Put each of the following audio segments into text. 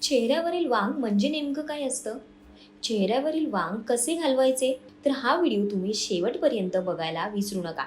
चेहऱ्यावरील वांग म्हणजे नेमकं काय असतं? चेहऱ्यावरील वांग कसे घालवायचे? तर हा व्हिडिओ तुम्ही शेवटपर्यंत बघायला विसरू नका.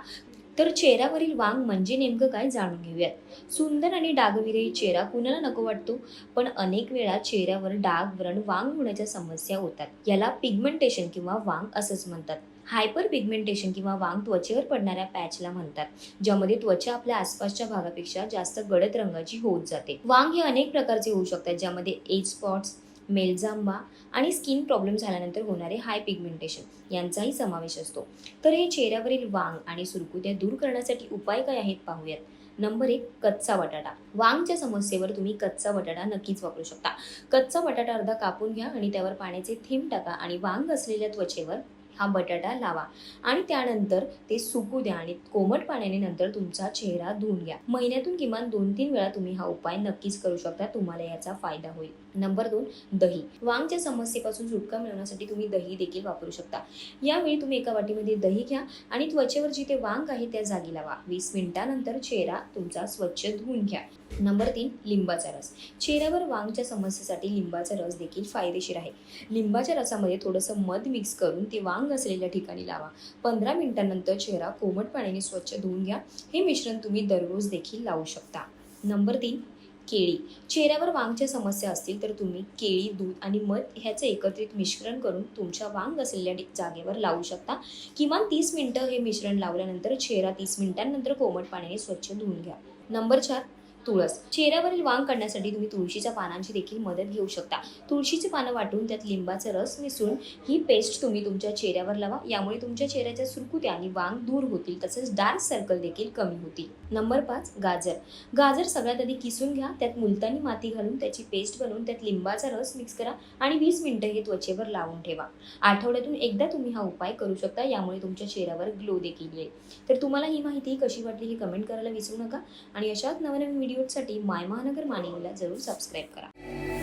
तर चेहऱ्यावरील वांग म्हणजे नेमकं काय जाणून घेऊयात. सुंदर आणि डागविरही चेहरा कुणाला नको वाटतो? पण अनेक वेळा चेहऱ्यावर डाग व्रण वांग होण्याच्या समस्या होतात. याला पिगमेंटेशन किंवा वांग असंच म्हणतात. हायपर पिगमेंटेशन किंवा वांग त्वचेवर पडणाऱ्या पॅचला म्हणतात ज्यामध्ये त्वचा आपल्या आसपासच्या भागापेक्षा जास्त गडद रंगाची होत जाते. वांग हे अनेक प्रकारचे होऊ शकतात ज्यामध्ये एज स्पॉट्स मेलजांबा आणि स्किन प्रॉब्लेम झाल्यानंतर होणारे हाय पिगमेंटेशन यांचाही समावेश असतो. तर हे चेहऱ्यावरील वांग आणि सुरकुत्या दूर करण्यासाठी उपाय काय आहेत पाहूयात. नंबर एक कच्चा बटाटा. वांगच्या समस्येवर तुम्ही कच्चा बटाटा नक्कीच वापरू शकता. कच्चा बटाटा अर्धा कापून घ्या आणि त्यावर पाण्याचे थेंब टाका आणि वांग असलेल्या त्वचेवर हा बटाटा लावा. आणि त्यानंतर ते सुकू द्या आणि कोमट पाण्याने नंतर तुमचा चेहरा धुवून घ्या. महिन्यातून किमान दोन तीन वेळा तुम्ही हा उपाय नक्कीच करू शकता. तुम्हाला याचा फायदा होईल. नंबर दोन दही. वांगच्या समस्येपासून सुटका मिळवण्यासाठी तुम्ही दही देखील वापरू शकता. यावेळी तुम्ही एका वाटीमध्ये दही घ्या आणि त्वचेवर जिथे वांग आहे त्या जागी लावा. वीस मिनिटानंतर चेहरा तुमचा स्वच्छ धुवून घ्या. नंबर तीन लिंबाचा रस. चेहऱ्यावर वांगच्या समस्येसाठी लिंबाचा रस देखील फायदेशीर आहे. लिंबाच्या रसामध्ये थोडंसं मध मिक्स करून ते वांग असलेल्या ठिकाणी लावा. पंधरा मिनिटांनंतर चेहरा कोमट पाण्याने स्वच्छ धुवून घ्या. हे मिश्रण तुम्ही दररोज देखील लावू शकता. नंबर तीन केळी. चेहऱ्यावर वांगच्या समस्या असतील तर तुम्ही केळी दूध आणि मध ह्याचं एकत्रित मिश्रण करून तुमच्या वांग असलेल्या जागेवर लावू शकता. किमान तीस मिनटं हे मिश्रण लावल्यानंतर चेहरा तीस मिनिटांनंतर कोमट पाण्याने स्वच्छ धुवून घ्या. नंबर चार तुळस. चेहऱ्यावरील वांग काढण्यासाठी तुम्ही तुळशीच्या पानांची देखील मदत घेऊ शकता. तुळशीची पानं वाटून त्यात लिंबाचा रस मिसळून ही पेस्ट तुम्ही तुमच्या चेहऱ्यावर लावा. यामुळे तुमच्या चेहऱ्याच्या सुरकुत्या आणि वांग दूर होतील तसेच डार्क सर्कल देखील कमी होतील. नंबर पाच गाजर. गाजर सगळ्यात आधी किसून घ्या त्यात मुलतानी माती घालून त्याची पेस्ट बनवून त्यात लिंबाचा रस मिक्स करा आणि वीस मिनिटं हे त्वचेवर लावून ठेवा. आठवड्यातून एकदा तुम्ही हा उपाय करू शकता यामुळे तुमच्या चेहऱ्यावर ग्लो देखील येईल. तर तुम्हाला ही माहिती कशी वाटली हे कमेंट करायला विसरू नका. आणि अशाच नवनवीन व्हिडिओसाठी माय महानगर मानिंगला जरूर सबस्क्राईब करा.